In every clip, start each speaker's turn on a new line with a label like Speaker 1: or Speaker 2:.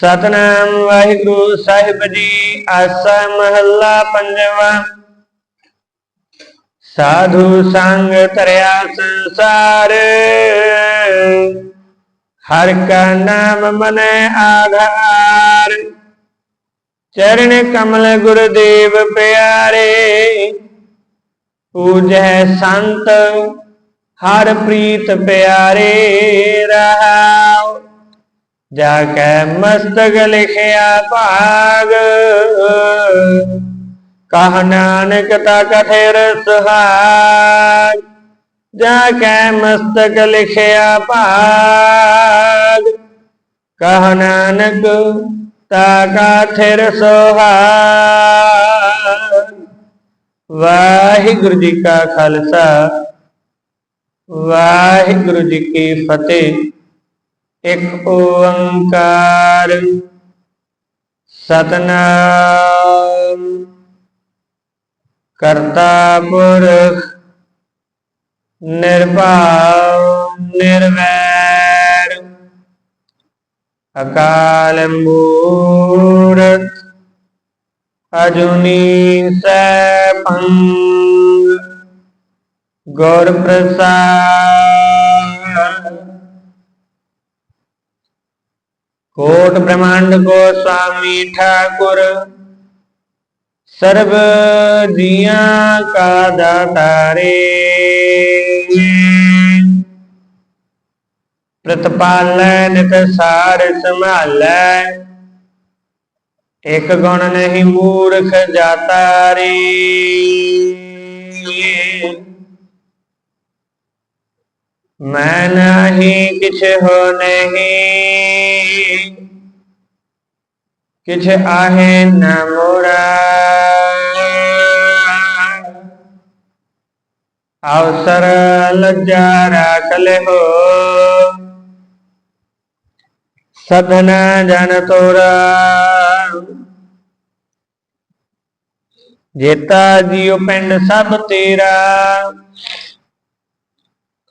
Speaker 1: ਸਤਨਾਮ ਵਾਹਿਗੁਰੂ ਸਾਹਿਬ ਜੀ, ਆਸਾ ਮਹੱਲਾ ਪੰਜਵਾ। ਸਾਧੂ ਸੰਗ ਤਰਿਆ ਸੰਸਾਰ। ਹਰ ਕਾ ਨਾਮ ਮਨੈ ਆਧਾਰ। ਚਰਨ ਕਮਲ ਗੁਰਦੇਵ ਪਿਆਰੇ। ਪੂਜੈ ਸੰਤ ਹਰ ਪ੍ਰੀਤ ਪਿਆਰੇ ਰਹਾਉ ਜਾ ਕੈ ਮਸਤਕ ਲਿਖਿਆ ਭਾਗ। ਕਹ ਨਾਨਕ ਤਾ ਕਥੇਰ ਸੁਹਾਗ ਜਾ ਕੈ ਮਸਤਕ ਲਿਖਿਆ ਭਾਗ। ਕਹ ਨਾਨਕ ਤਾ ਕਥੇਰ ਸੁਹਾਗ, ਵਾਹਿਗੁਰੂ ਜੀ ਕਾ ਖਾਲਸਾ, ਵਾਹਿਗੁਰੂ ਜੀ ਕੀ ਫਤਿਹ। ਇੱਕ ਓੰਕਾਰ ਸਤਨਾਮ। ਕਰਤਾ ਪੁਰਖ ਨਿਰਭਉ ਨਿਰਵੈਰ। ਅਕਾਲ ਮੂਰਤ ਅਜੂਨੀ ਸੈਭੰ। ਗੁਰ ਪ੍ਰਸਾਦ ਕੋਟ ਬ੍ਰਹਮੰਡ ਕੋ ਸਾਮੀ ਠਾਕੁਰ, ਸਰਬ ਜੀਆਂ ਕਾ ਦਾਤਾਰੇ। ਪ੍ਰਤਪਾਲੈ ਨਿਤ ਸਾਰ ਸੰਭਾਲੈ, ਇਕ ਗੁਣ ਨਹੀਂ ਮੂਰਖ ਜਾਤਾ ਰੇ ਮੈਂ ਨਹੀਂ, ਕਿਛ ਹੋ ਨਹੀਂ। ਕਿਛ ਆਹੇ ਨ ਮੋਰਾ ਅਵਸਰ ਲজ্জਾ ਰਾਖ ਲਿਓ ਸਧਨ ਜਨ ਤੋਰਾ। ਜੇਤਾ ਜੀਉ ਪਿੰਡ ਸਭ ਤੇਰਾ।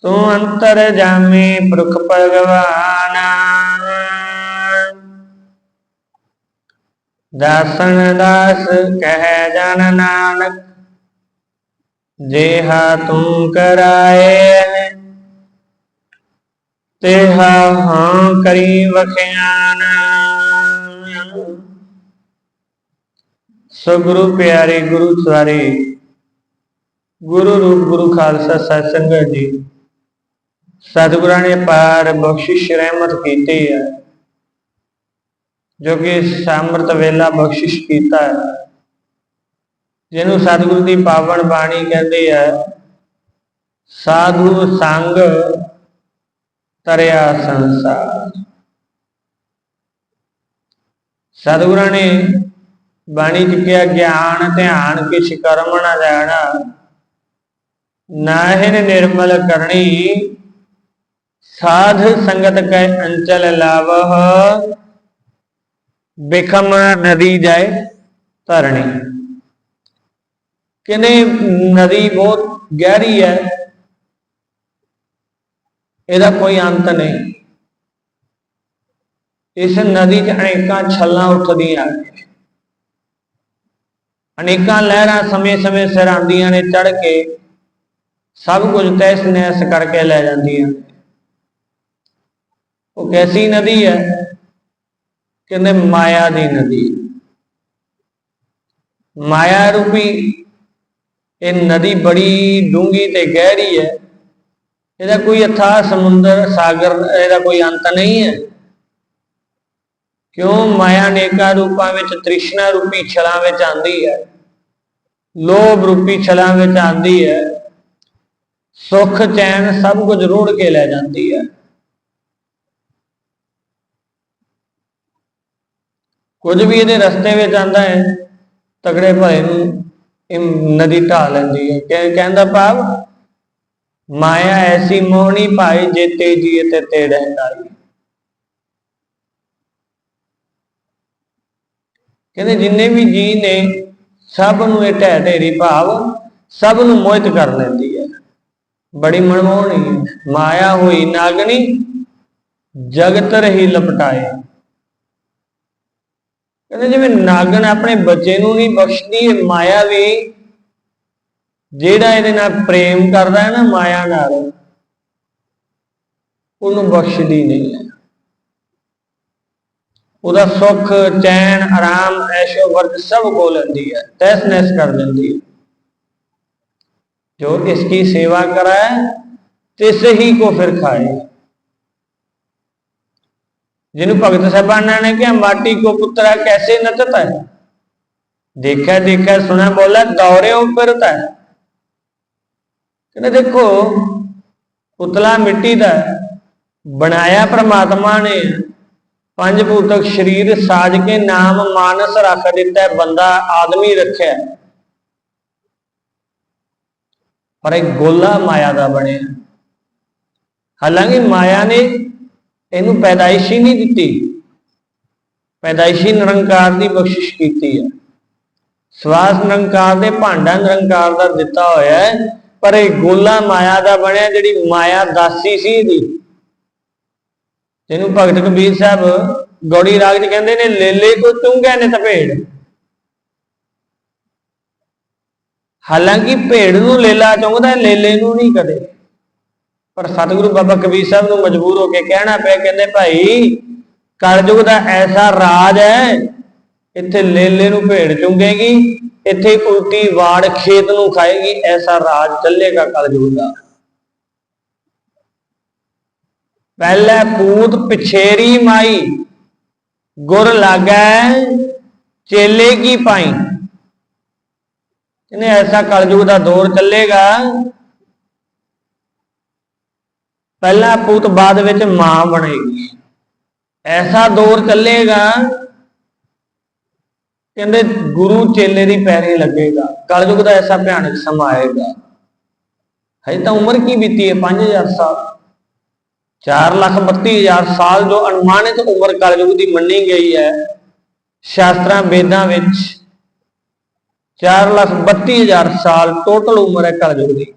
Speaker 1: ਤੂੰ ਅੰਤਰ ਜਾਮੇ ਪੁਰਖ ਭਗਵਾਨ। ਦਾਸਨ ਦਾਸ ਕਹਿ ਜਨ ਨਾਨਕ, ਜੇਹਾ ਤੂੰ ਕਰਾਏ, ਤੇਹਾ ਹਾਂ ਕਰੀ ਵਖਿਆਨ। ਸੋ ਗੁਰੂ ਪਿਆਰੇ ਗੁਰੂ ਸਾਰੇ ਗੁਰੂ ਰੂਪ ਗੁਰੂ ਖਾਲਸਾ ਸਤ ਸੰਗਤ ਜੀ ਸਤਿਗੁਰਾਂ ਨੇ ਪਾਰ ਬਖਸ਼ਿਸ਼ ਰਹਿਮਤ ਕੀਤੀ ਹੈ। ਜੋ ਕਿ ਸਮਰਤ ਵੇਲਾ ਬਖਸ਼ਿਸ਼ ਕੀਤਾ ਹੈ। ਜਿਹਨੂੰ ਸਤਿਗੁਰੂ ਦੀ ਪਾਵਨ ਬਾਣੀ ਕਹਿੰਦੇ ਹੈ, ਸਾਧੂ ਸੰਗ ਤਰਿਆ ਸੰਸਾਰ। ਸਤਿਗੁਰਾਂ ਨੇ ਬਾਣੀ ਚ ਕਿਹਾ, ਗਿਆਨ, ਧਿਆਨ ਕਿਛ ਕਰਮ ਨਾ ਜਾਣਾ ਨਾਹਿਨ ਨਿਰਮਲ ਕਰਨੀ ਸਾਧ ਸੰਗਤ ਕੈ ਅੰਚਲ ਲਾਵਹ, ਬਿਖਮ ਨਦੀ ਜਾਏ ਧਰਣੀ। ਕਿਨੇ ਨਦੀ ਬਹੁਤ ਗਹਿਰੀ ਹੈ, ਇਹਦਾ ਕੋਈ ਅੰਤ ਨਹੀਂ। ਇਸ ਨਦੀ 'ਚ ਅਨੇਕਾਂ ਛੱਲਾਂ ਉੱਠਦੀਆਂ ਅਨੇਕਾਂ ਲਹਿਰਾਂ ਸਮੇਂ-ਸਮੇਂ ਸਿਰ ਆਉਂਦੀਆਂ ਨੇ ਚੜ ਕੇ ਸਭ ਕੁਝ ਤੈਸ ਨੈਸ ਕਰਕੇ ਲੈ ਜਾਂਦੀਆਂ ਉਹ ਕੈਸੀ ਨਦੀ ਹੈ? ਕਹਿੰਦੇ ਮਾਇਆ ਦੀ ਨਦੀ। ਮਾਇਆ ਰੂਪੀ ਇਹ ਨਦੀ ਬੜੀ ਡੂੰਗੀ ਤੇ ਗਹਿਰੀ ਹੈ। ਇਹਦਾ ਕੋਈ ਅਥਾਹ ਸਮੁੰਦਰ, ਸਾਗਰ, ਇਹਦਾ ਕੋਈ ਅੰਤ ਨਹੀਂ ਹੈ। ਕਿਉਂ? ਮਾਇਆ ਨੇਕਾ ਰੂਪਾਂ ਵਿੱਚ, ਤ੍ਰਿਸ਼ਨਾ ਰੂਪੀ ਛਲਾਂ ਵਿੱਚ ਆਂਦੀ ਹੈ। ਲੋਭ ਰੂਪੀ ਛਲਾਂ ਵਿੱਚ ਆਂਦੀ ਹੈ। ਸੁਖ, ਚੈਨ ਸਭ ਕੁਝ ਰੋੜ ਕੇ ਲੈ ਜਾਂਦੀ ਹੈ। ਕੁਝ ਵੀ ਇਹਦੇ ਰਸਤੇ ਵਿੱਚ ਆਂਦਾ ਹੈ ਤਗੜੇ ਭਾਈ ਨੂੰ ਇਹ ਨਦੀ ਢਾ ਲੈਂਦੀ ਹੈ। ਕਹਿੰਦਾ ਭਾਵ ਮਾਇਆ ਐਸੀ ਮੋਹਣੀ ਭਾਈ ਜੇ ਤੇਜੀ ਤੇ ਤੇੜੇ ਨਾਈ ਕਹਿੰਦੇ ਜਿੰਨੇ ਵੀ ਜੀ ਨੇ, ਸਭ ਨੂੰ ਇਹ ਢਹਿ ਢੇਰੀ ਭਾਵ, ਸਭ ਨੂੰ ਮੋਹਿਤ ਕਰ ਲੈਂਦੀ ਹੈ। ਬੜੀ ਮਨਮੋਹਣੀ, ਮਾਇਆ ਹੋਈ ਨਾਗਣੀ, ਜਗਤ ਰਹੀ ਲਪਟਾਏ। ਕਹਿੰਦੇ ਜਿਵੇਂ ਨਾਗਨ ਆਪਣੇ ਬੱਚੇ ਨੂੰ ਨਹੀਂ ਬਖਸ਼ਦੀ, ਇਹ ਮਾਇਆ ਵੀ ਜਿਹੜਾ ਇਹਦੇ ਨਾਲ ਪ੍ਰੇਮ ਕਰਦਾ ਹੈ ਨਾ, ਮਾਇਆ ਨਾਲ, ਉਹਨੂੰ ਬਖਸ਼ਦੀ ਨਹੀਂ ਹੈ। ਉਹਦਾ ਸੁੱਖ, ਚੈਨ, ਆਰਾਮ, ਐਸ਼ੋ ਵਰਦ ਸਭ ਕੋ ਲੈਂਦੀ ਹੈ ਤੈਸ ਨੈਸ ਕਰ ਲੈਂਦੀ ਹੈ। ਜੋ ਇਸ ਕੀ ਸੇਵਾ ਕਰਾਏ, ਤਿਸ ਹੀ ਕੋ ਫਿਰ ਖਾਏ। ਜਿਹਨੂੰ ਭਗਤ ਸਾਹਿਬਾਨਾਂ ਨੇ ਕਿਹਾ, ਮਾਟੀ ਕੋ ਪੁੱਤਰਾ ਕੈਸੇ ਨਚਤਾ ਹੈ ਦੇਖਿਆ ਦੇਖਿਆ ਸੁਣਾ ਬੋਲਾ ਦੌਰੇ ਉੱਪਰਤਾ ਹੈ ਕਹਿੰਦੇ ਦੇਖੋ, ਪੁਤਲਾ ਮਿੱਟੀ ਦਾ ਬਣਾਇਆ ਪ੍ਰਮਾਤਮਾ ਨੇ। ਪੰਜ ਭੂਤਕ ਸਰੀਰ ਸਾਜ ਕੇ ਨਾਮ ਮਾਨਸ ਰੱਖ ਦਿੱਤਾ ਬੰਦਾ ਆਦਮੀ ਰੱਖਿਆ ਪਰ ਇਹ ਗੋਲਾ ਮਾਇਆ ਦਾ ਬਣਿਆ। ਹਾਲਾਂਕਿ ਮਾਇਆ ਨੇ ਇਹਨੂੰ ਪੈਦਾਇਸ਼ ਹੀ ਨਹੀਂ ਦਿੱਤੀ। ਪੈਦਾਇਸ਼ੀ ਨਿਰੰਕਾਰ ਦੀ ਬਖਸ਼ਿਸ਼ ਕੀਤੀ ਹੈ। ਸਵਾਸ ਨਿਰੰਕਾਰ ਦੇ ਭਾਂਡਾ ਨਿਰੰਕਾਰ ਦਾ ਦਿੱਤਾ ਹੋਇਆ ਹੈ, ਪਰ ਇਹ ਗੋਲਾ ਮਾਇਆ ਦਾ ਬਣਿਆ, ਜਿਹੜੀ ਮਾਇਆ ਦਾਸੀ ਸੀ ਇਹਦੀ। ਜਿਹਨੂੰ ਭਗਤ ਕਬੀਰ ਸਾਹਿਬ ਗੌੜੀ ਰਾਗ ਚ ਕਹਿੰਦੇ ਨੇ ਲੇਲੇ ਕੋ ਚੁੰਗੇ ਨੇ ਤਪੇੜ ਹਾਲਾਂਕਿ ਭੇੜ ਨੂੰ ਲੇਲਾ ਚੁੰਗਦਾ ਲੇਲੇ ਨੂੰ ਨਹੀਂ ਕਦੇ। ਪਰ ਸਤਿਗੁਰੂ ਬਾਬਾ ਕਬੀਰ ਸਾਹਿਬ ਨੂੰ ਮਜਬੂਰ ਹੋ ਕੇ ਕਹਿਣਾ ਪਿਆ, ਕਹਿੰਦੇ ਭਾਈ ਕਲਯੁਗ ਦਾ ਐਸਾ ਰਾਜ ਹੈ, ਇੱਥੇ ਲੇਲੇ ਨੂੰ ਭੇੜ ਚੁੰਗੇਗੀ, ਇੱਥੇ ਉਲਟੀ ਵਾੜ ਖੇਤ ਨੂੰ ਖਾਏਗੀ, ਐਸਾ ਰਾਜ ਚੱਲੇਗਾ ਕਲਯੁਗ ਦਾ। ਪਹਿਲੇ ਪੂਤ ਪਿਛੇਰੀ ਮਾਈ, ਗੁਰ ਲਾਗੈ ਚੇਲੇ ਕੀ ਪਾਈ। ਇਹਨੇ ਐਸਾ ਕਲਯੁਗ ਦਾ ਦੌਰ ਚੱਲੇਗਾ ਪਹਿਲਾ ਪੁੱਤ ਬਾਅਦ ਵਿੱਚ ਮਾਂ ਬਣੇਗੀ। ਐਸਾ ਦੌਰ ਚੱਲੇਗਾ, ਕਹਿੰਦੇ ਗੁਰੂ ਚੇਲੇ ਦੀ ਪੈਰੀ ਲੱਗੇਗਾ, ਕਲਯੁਗ ਦਾ ਐਸਾ ਭਿਆਨਕ ਸਮਾਂ ਆਏਗਾ। ਹਜੇ ਤਾਂ ਉਮਰ ਕੀ ਬੀਤੀ ਹੈ? 5000 ਸਾਲ। 432000 ਸਾਲ ਜੋ ਅਨੁਮਾਨਿਤ ਉਮਰ ਕਲਯੁਗ ਦੀ ਮੰਨੀ ਗਈ ਹੈ। ਸ਼ਾਸਤਰਾਂ, ਵੇਦਾਂ ਵਿੱਚ 432000 ਸਾਲ ਟੋਟਲ ਉਮਰ ਹੈ ਕਲਯੁਗ ਦੀ।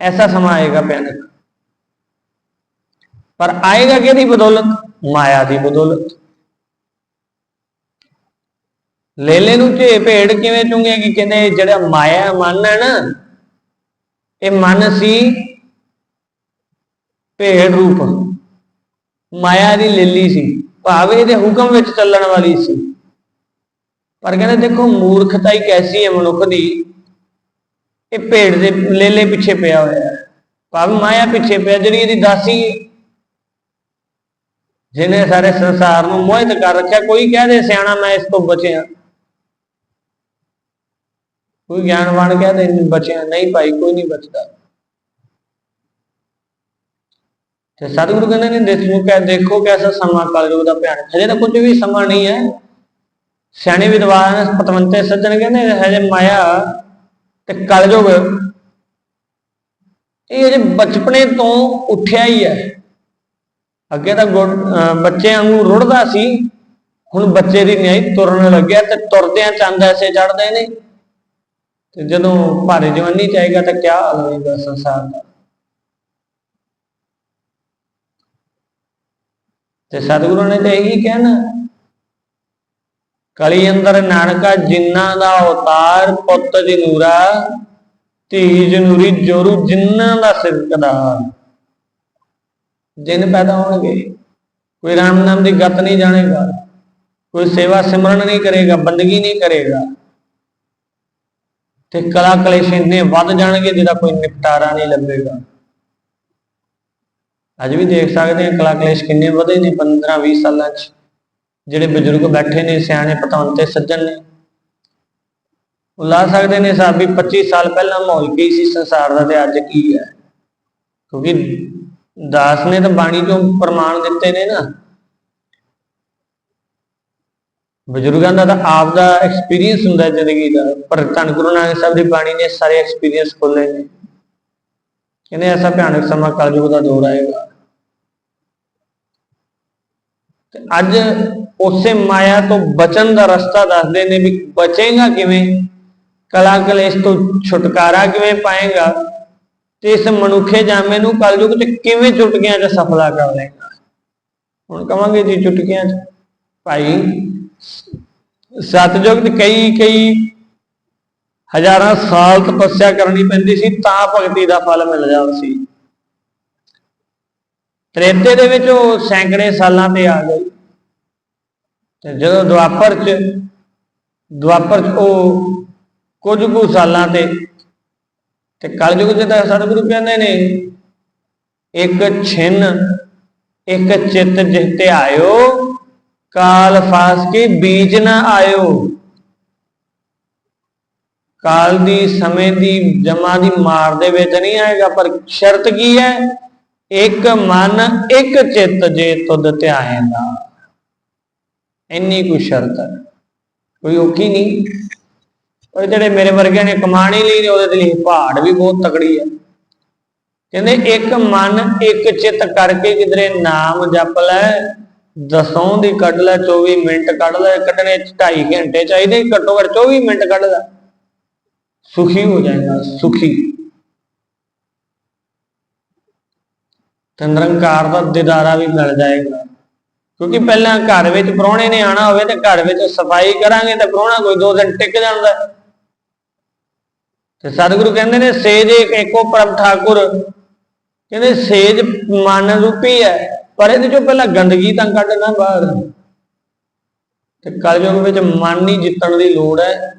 Speaker 1: ਐਸਾ ਸਮਾਂ ਆਏਗਾ ਭਿਆਨਕ ਪਰ ਆਏਗਾ ਕਿਹਦੀ ਬਦੌਲਤ? ਮਾਇਆ ਦੀ ਬਦੌਲਤ। ਲੇਲੇ ਨੂੰ ਝੇ ਭੇੜ ਕਿਵੇਂ ਚੁੰਗੇਗੀ ਕਹਿੰਦੇ ਜਿਹੜਾ ਮਾਇਆ ਮਨ ਹੈ ਨਾ, ਇਹ ਮਨ ਸੀ ਭੇੜ ਰੂਪ। ਮਾਇਆ ਦੀ ਲੇਲੀ ਸੀ, ਭਾਵੇਂ ਦੇ ਹੁਕਮ ਵਿੱਚ ਚੱਲਣ ਵਾਲੀ ਸੀ। ਪਰ ਕਹਿੰਦੇ ਦੇਖੋ ਮੂਰਖਤਾ ਹੀ ਕੈਸੀ ਹੈ ਮਨੁੱਖ ਦੀ। ਇਹ ਭੇਡ ਦੇ ਲੇਲੇ ਪਿੱਛੇ ਪਿਆ ਹੋਇਆ ਹੈ। ਭਾਵੇਂ ਮਾਇਆ ਪਿੱਛੇ ਪਿਆ, ਜਿਹੜੀ ਇਹਦੀ ਦਾਸੀ ਜਿਹਨੇ ਸਾਰੇ ਸੰਸਾਰ ਨੂੰ ਮੋਹਿਤ ਕਰ ਰੱਖਿਆ, ਕੋਈ ਕਹਿ ਦੇ ਸਿਆਣਾ, ਮੈਂ ਇਸ ਤੋਂ ਬਚਿਆ। ਕੋਈ ਗਿਆਨਵਾਨ ਕਹਿ ਦੇ ਬਚਿਆ। ਨਹੀਂ ਭਾਈ, ਕੋਈ ਨਹੀਂ ਬਚਦਾ। ਤੇ ਸਤਿਗੁਰੂ ਕਹਿੰਦੇ ਨੇ, ਦੇਖੋ ਕਿ ਦੇਖੋ ਕੈਸਾ ਸਮਾਂ ਕਲਯੁਗ ਦਾ ਭਿਆਨਕ ਹਜੇ ਤਾਂ ਕੁਝ ਵੀ ਸਮਾਂ ਨਹੀਂ ਹੈ। ਸਿਆਣੇ ਵਿਦਵਾਨ ਪਤਵੰਤੇ ਸੱਜਣ ਕਹਿੰਦੇ, ਹਜੇ ਮਾਇਆ ਤੇ ਕਲਯੁਗ ਇਹ ਅਜੇ ਬਚਪਨੇ ਤੋਂ ਉੱਠਿਆ ਹੀ ਹੈ। ਅੱਗੇ ਤਾਂ ਬੱਚਿਆਂ ਨੂੰ ਰੁੜਦਾ ਸੀ, ਹੁਣ ਬੱਚੇ ਦੀ ਨਿਆਈ ਤੁਰਨ ਲੱਗਿਆ ਤੇ ਤੁਰਦਿਆਂ ਚੰਦ ਐਸੇ ਚੜਦੇ ਨੇ। ਤੇ ਜਦੋਂ ਭਾਰੇ ਜਵਾਨੀ ਚ ਆਏਗਾ ਤਾਂ ਕਿਆ ਹਾਲ ਹੋਏਗਾ ਸੰਸਾਰ ਦਾ। ਤੇ ਸਤਿਗੁਰੂ ਨੇ ਤਾਂ ਇਹੀ ਕਹਿਣਾ ਕਲੀ ਅੰਦਰ ਨਾਨਕਾ ਜਿਨ੍ਹਾਂ ਦਾ ਅਵਤਾਰ ਪੁੱਤ ਜਨੂਰਾ ਧੀ ਜਨੂਰੀ ਜੋਰੂ ਜਿਨ੍ਹਾਂ ਦਾ ਸਿਰਕਦਾ ਜਿਨ ਪੈਦਾ ਹੋਣਗੇ। ਕੋਈ ਰਾਮ ਨਾਮ ਦੀ ਗੱਤ ਨਹੀਂ ਜਾਣੇਗਾ। ਕੋਈ ਸੇਵਾ ਸਿਮਰਨ ਨਹੀਂ ਕਰੇਗਾ, ਬੰਦਗੀ ਨਹੀਂ ਕਰੇਗਾ। ਤੇ ਕਲਾ ਕਲੇਸ਼ ਇੰਨੇ ਵੱਧ ਜਾਣਗੇ ਜਿਹਦਾ ਕੋਈ ਨਿਪਟਾਰਾ ਨਹੀਂ ਲੱਭੇਗਾ। ਅੱਜ ਵੀ ਦੇਖ ਸਕਦੇ ਹਾਂ ਕਲਾ ਕਲੇਸ਼ ਕਿੰਨੇ ਵਧੇ ਨੇ 15 20 ਸਾਲਾਂ 'ਚ। ਜਿਹੜੇ ਬਜ਼ੁਰਗ ਬੈਠੇ ਨੇ, ਸਿਆਣੇ ਪਤਵੰਤੇ ਸੱਜਣ ਨੇ। ਉਹ ਲਾ ਸਕਦੇ ਨੇ ਸਾਹਿਬ ਵੀ 25 ਸਾਲ ਪਹਿਲਾਂ ਮਾਹੌਲ ਕੀ ਸੀ, ਸੰਸਾਰ ਦਾ ਤੇ ਅੱਜ ਕੀ ਹੈ? ਕਿਉਂਕਿ ਦਾਸ ਨੇ ਤਾਂ ਬਾਣੀ ਚੋਂ ਪ੍ਰਮਾਣ ਦਿੱਤੇ ਨੇ ਨਾ। ਬਜ਼ੁਰਗਾਂ ਦਾ ਤਾਂ ਆਪ ਦਾ ਐਕਸਪੀਰੀਅੰਸ ਹੁੰਦਾ ਜ਼ਿੰਦਗੀ ਦਾ। ਪਰ ਧੰਨ ਗੁਰੂ ਨਾਨਕ ਸਾਹਿਬ ਦੀ ਬਾਣੀ ਨੇ ਸਾਰੇ ਐਕਸਪੀਰੀਅੰਸ ਖੋਲੇ ਨੇ। ਕਹਿੰਦੇ ਐਸਾ ਭਿਆਨਕ ਸਮਾਂ ਕਲਯੁਗ ਦਾ ਦੌਰ ਆਏਗਾ। ਤੇ ਅੱਜ ਉਸੇ ਮਾਇਆ ਤੋਂ ਬਚਣ ਦਾ ਰਸਤਾ ਦੱਸਦੇ ਨੇ ਵੀ ਬਚੇਗਾ ਕਿਵੇਂ? ਕਲਾ ਕਲੇਸ਼ ਤੋਂ ਛੁਟਕਾਰਾ ਕਿਵੇਂ ਪਾਏਗਾ? ਤੇ ਇਸ ਮਨੁੱਖੇ ਜਾਮੇ ਨੂੰ ਕਲਯੁਗ ਚ ਕਿਵੇਂ ਚੁਟਕੀਆਂ ਚ ਸਫਲਾ ਕਰ ਲਏਗਾ? ਹੁਣ ਕਵਾਂਗੇ ਜੀ ਚੁਟਕੀਆਂ ਚ। ਭਾਈ ਸਤਜੁਗ ਚ ਕਈ ਕਈ ਹਜ਼ਾਰਾਂ ਸਾਲ ਤਪੱਸਿਆ ਕਰਨੀ ਪੈਂਦੀ ਸੀ, ਤਾਂ ਭਗਤੀ ਦਾ ਫਲ ਮਿਲ ਜਾਂਦਾ ਸੀ। ਤ੍ਰੇਤੇ ਦੇ ਵਿੱਚ ਉਹ ਸੈਂਕੜੇ ਸਾਲਾਂ ਤੇ ਆ ਗਈ। ਤੇ ਜਦੋਂ ਦੁਆਪਰ ਚ ਦੁਆਪਰ ਚ ਉਹ ਕੁਝ ਕੁ ਸਾਲਾਂ ਤੇ ਤੇ ਕਲਯੁਗ ਚ ਤਾਂ ਸਤਿਗੁਰੂ ਕਹਿੰਦੇ ਨੇ, ਇੱਕ ਛਿਨ, ਇੱਕ ਚਿੱਤ ਜਿਹ ਤੇ ਆਇਓ, ਕਾਲ ਫਾਸ ਕੇ ਬੀਜ ਨਾ ਆਇਓ। ਕਾਲ ਦੀ ਸਮੇਂ ਦੀ, ਜਮਾ ਦੀ ਮਾਰ ਦੇ ਵਿੱਚ ਨਹੀਂ ਆਏਗਾ, ਪਰ ਸ਼ਰਤ ਕੀ ਹੈ? ਇੱਕ ਮਨ, ਇੱਕ ਚਿੱਤ ਜੇ ਤੁਧ ਧਿਆਏਂਦਾ ਇੰਨੀ ਕੁ ਸ਼ਰਤ ਕੋਈ ਔਖੀ ਨਹੀਂ। ਉਹ ਜਿਹੜੇ ਮੇਰੇ ਵਰਗਿਆਂ ਨੇ ਕਮਾਣੀ ਲਈ ਨੇ, ਉਹਦੇ ਲਈ ਪਹਾੜ ਵੀ ਬਹੁਤ ਤਕੜੀ ਹੈ। ਕਹਿੰਦੇ ਇੱਕ ਮਨ, ਇੱਕ ਚਿੱਤ ਕਰਕੇ ਕਿਧਰੇ ਨਾਮ ਜਪ ਲੈ, ਦਸੋਂ ਦੀ ਕੱਢ ਲੈ 24 ਮਿੰਟ ਕੱਢ ਲੈ, ਕੱਢਣੇ 2.5 ਘੰਟੇ ਚਾਹੀਦੇ, ਘੱਟੋ ਘੱਟ 24 ਮਿੰਟ ਕੱਢ ਲੈ। ਸੁਖੀ ਹੋ ਜਾਏਗਾ, ਸੁਖੀ। ਤੇ ਨਿਰੰਕਾਰ ਦਾ ਦਿਦਾਰਾ ਵੀ ਮਿਲ ਜਾਏਗਾ। ਕਿਉਂਕਿ ਪਹਿਲਾਂ ਘਰ ਵਿੱਚ ਪ੍ਰਾਹੁਣੇ ਨੇ ਆਣਾ ਹੋਵੇ ਤੇ ਘਰ ਵਿੱਚ ਸਫ਼ਾਈ ਕਰਾਂਗੇ ਤੇ ਪ੍ਰਾਹੁਣਾ ਕੋਈ ਦੋ ਦਿਨ ਟਿਕ ਜਾਂਦਾ। ਹੈ। ਤੇ ਸਤਿਗੁਰੂ ਕਹਿੰਦੇ ਨੇ, ਸੇਜ ਇੱਕ ਏਕੋ ਪ੍ਰਭ ਠਾਕੁਰ। ਕਹਿੰਦੇ ਸੇਜ ਮਨ ਰੂਪੀ ਹੈ, ਪਰ ਇਹਦੇ ਚੋਂ ਪਹਿਲਾਂ ਗੰਦਗੀ ਤਾਂ ਕੱਢਣਾ ਬਾਹਰ। ਤੇ ਕਲਯੁਗ ਵਿੱਚ ਮਨ ਹੀ ਜਿੱਤਣ ਦੀ ਲੋੜ ਹੈ,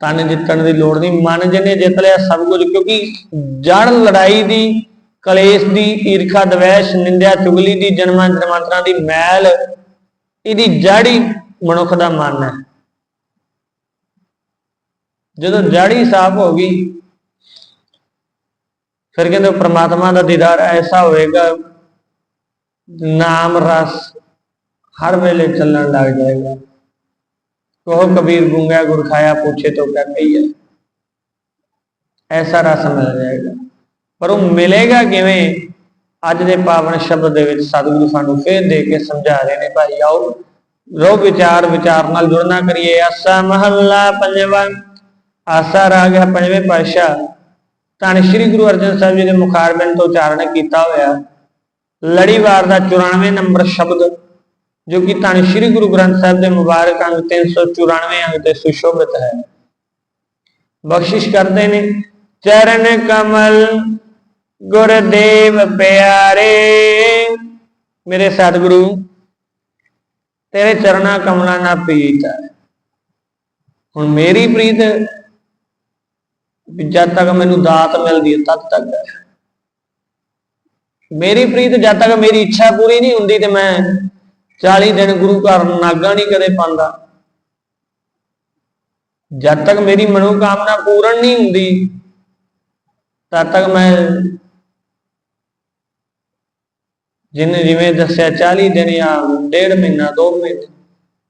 Speaker 1: ਤਨ ਜਿੱਤਣ ਦੀ ਲੋੜ ਨਹੀਂ। ਮਨ ਜਿਹਨੇ ਜਿੱਤ ਲਿਆ ਸਭ ਕੁਝ, ਕਿਉਂਕਿ ਜੜ ਲੜਾਈ ਦੀ ਕਲੇਸ਼ ਦੀ ਈਰਖਾ, ਦਵੈਸ਼, ਨਿੰਦਿਆ ਚੁਗਲੀ ਦੀ ਜਨਮਾਂ, ਜਨਮਾਂਤਰਾਂ ਦੀ ਮੈਲ, ਇਹਦੀ ਜੜ ਮਨੁੱਖ ਦਾ ਮਨ ਹੈ। ਜਦੋਂ ਜੜ ਸਾਫ਼ ਹੋ ਗਈ, ਫਿਰ ਕਹਿੰਦੇ ਪ੍ਰਮਾਤਮਾ ਦਾ ਦੀਦਾਰ ਐਸਾ ਹੋਏਗਾ ਨਾਮ ਰਸ ਹਰ ਵੇਲੇ ਚੱਲਣ ਲੱਗ ਜਾਏਗਾ। ਕਹੋ ਕਬੀਰ ਗੁੰਗਾ ਗੁਰ ਖਾਇਆ ਪੁੱਛੇ ਤੋਂ ਕਿਆ ਕਹੀਏ, ਐਸਾ ਰਸ ਮਿਲ ਜਾਏਗਾ। ਪਰ ਉਹ ਮਿਲੇਗਾ ਕਿਵੇਂ? ਅੱਜ ਦੇ ਪਾਵਨ ਸ਼ਬਦ ਦੇ ਵਿੱਚ ਸਤਿਗੁਰੂ ਸਾਨੂੰ ਫੇਰ ਦੇ ਕੇ ਸਮਝਾ ਰਹੇ ਨੇ, ਭਾਈ ਆਓ ਰੋ ਵਿਚਾਰ ਵਿਚਾਰ ਨਾਲ ਜੁੜਨਾ ਕਰੀਏ। ਆਸਾ ਮਹੱਲਾ ਪੰਜਵਾਂ, ਆਸਾ ਰਾਗ ਹੈ ਪੰਜਵੇਂ ਪਾਤਸ਼ਾਹ। ਧੰਨ ਸ਼੍ਰੀ ਗੁਰੂ ਅਰਜਨ ਸਾਹਿਬ ਜੀ ਦੇ ਮੁਖਾਰਬਿੰਦ ਤੋਂ ਉਚਾਰਨ ਕੀਤਾ ਹੋਇਆ। ਲੜੀਵਾਰ ਦਾ 94 ਨੰਬਰ ਸ਼ਬਦ, ਜੋ ਕਿ ਧੰਨ ਸ਼੍ਰੀ ਗੁਰੂ ਗ੍ਰੰਥ ਸਾਹਿਬ ਦੇ ਮੁਬਾਰਕ ਅੰਗ 394 ਅੰਗ ਤੇ ਸੁਸ਼ੋਭਿਤ ਹੈ। ਬਖਸ਼ਿਸ਼ ਕਰਦੇ ਨੇ। ਚਰਨ ਕਮਲ ਗੁਰਦੇਵ ਪਿਆਰੇ, ਮੇਰੇ ਸਤਿਗੁਰੂ, ਤੇਰੇ ਚਰਨਾ ਕਮਲਾਂ ਨਾਲ ਪ੍ਰੀਤ ਹੈ। ਹੁਣ ਮੇਰੀ ਪ੍ਰੀਤ ਜਦ ਤੱਕ ਮੈਨੂੰ ਦਾਤ ਮਿਲਦੀ ਹੈ, ਤਦ ਤੱਕ ਹੈ। ਮੇਰੀ ਪ੍ਰੀਤ ਜਦ ਤੱਕ ਮੇਰੀ ਇੱਛਾ ਪੂਰੀ ਨਹੀਂ ਹੁੰਦੀ ਤੇ ਮੈਂ 40 ਦਿਨ ਗੁਰੂ ਘਰ ਨਾਗਾ ਨਹੀਂ ਕਦੇ ਪਾਉਂਦਾ। ਜਦ ਤੱਕ ਮੇਰੀ ਮਨੋਕਾਮਨਾ ਪੂਰਨ ਨਹੀਂ ਹੁੰਦੀ, ਤਦ ਤੱਕ ਮੈਂ ਜਿੰਨੇ ਜਿਵੇਂ ਦੱਸਿਆ 40 ਦਿਨ ਜਾਂ ਡੇਢ ਮਹੀਨਾ 2 ਮਹੀਨੇ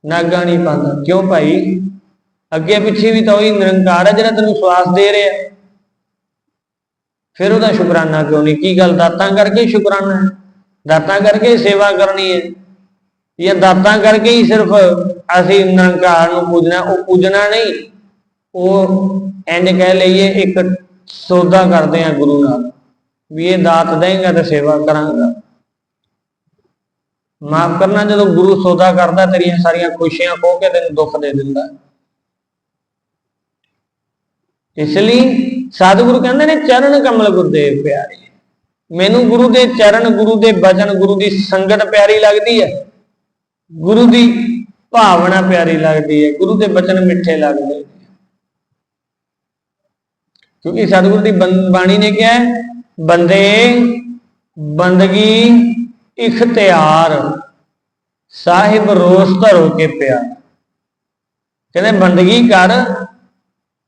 Speaker 1: ਨਾਗਾ ਨਹੀਂ ਪਾਉਂਦਾ। ਕਿਉਂ ਭਾਈ? ਅੱਗੇ ਪਿੱਛੇ ਵੀ ਤਾਂ ਉਹੀ ਨਿਰੰਕਾਰ ਹੈ ਜਿਹੜਾ ਤੈਨੂੰ ਸਵਾਸ ਦੇ ਰਿਹਾ। ਫਿਰ ਉਹਦਾ ਸ਼ੁਕਰਾਨਾ ਕਿਉਂ ਨਹੀਂ? ਕੀ ਗੱਲ ਦਾਤਾਂ ਕਰਕੇ ਹੀ ਸ਼ੁਕਰਾਨਾ ਹੈ? ਦਾਤਾਂ ਕਰਕੇ ਸੇਵਾ ਕਰਨੀ ਹੈ। ਜਾਂ ਦਾਤਾਂ ਕਰਕੇ ਹੀ ਸਿਰਫ ਅਸੀਂ ਨਿਰੰਕਾਰ ਨੂੰ ਪੂਜਣਾ, ਉਹ ਪੂਜਣਾ ਨਹੀਂ। ਉਹ ਇੰਜ ਕਹਿ ਲਈਏ ਇੱਕ ਸੌਦਾ ਕਰਦੇ ਆ ਗੁਰੂ ਨਾਲ। ਵੀ ਇਹ ਦਾਤ ਦੇਂਗਾ ਤੇ ਸੇਵਾ ਕਰਾਂਗਾ। ਮਾਫ ਕਰਨਾ, ਜਦੋਂ ਗੁਰੂ ਸੌਦਾ ਕਰਦਾ, ਤੇਰੀਆਂ ਸਾਰੀਆਂ ਖੁਸ਼ੀਆਂ ਖੋ ਕੇ ਤੈਨੂੰ ਦੁੱਖ ਦੇ ਦਿੰਦਾ। ਇਸ ਲਈ ਸਤਿਗੁਰੂ ਕਹਿੰਦੇ ਨੇ, ਚਰਨ ਕਮਲ ਗੁਰਦੇਵ ਪਿਆਰੇ। ਮੈਨੂੰ ਗੁਰੂ ਦੇ ਚਰਨ, ਗੁਰੂ ਦੇ ਬਚਨ, ਗੁਰੂ ਦੀ ਸੰਗਤ ਪਿਆਰੀ ਲੱਗਦੀ ਹੈ। ਗੁਰੂ ਦੀ ਭਾਵਨਾ ਪਿਆਰੀ ਲੱਗਦੀ ਹੈ। ਗੁਰੂ ਦੇ ਬਚਨ ਮਿੱਠੇ ਲੱਗਦੇ ਕਿਉਂਕਿ ਸਤਿਗੁਰੂ ਦੀ ਬੰ- ਬਾਣੀ ਨੇ ਕਿਹਾ ਬੰਦੇ, ਬੰਦਗੀ ਇਖਤਿਆਰ। ਸਾਹਿਬ ਰੋਸ ਧਰੋ ਕੇ ਪਿਆ। ਕਹਿੰਦੇ ਬੰਦਗੀ ਕਰ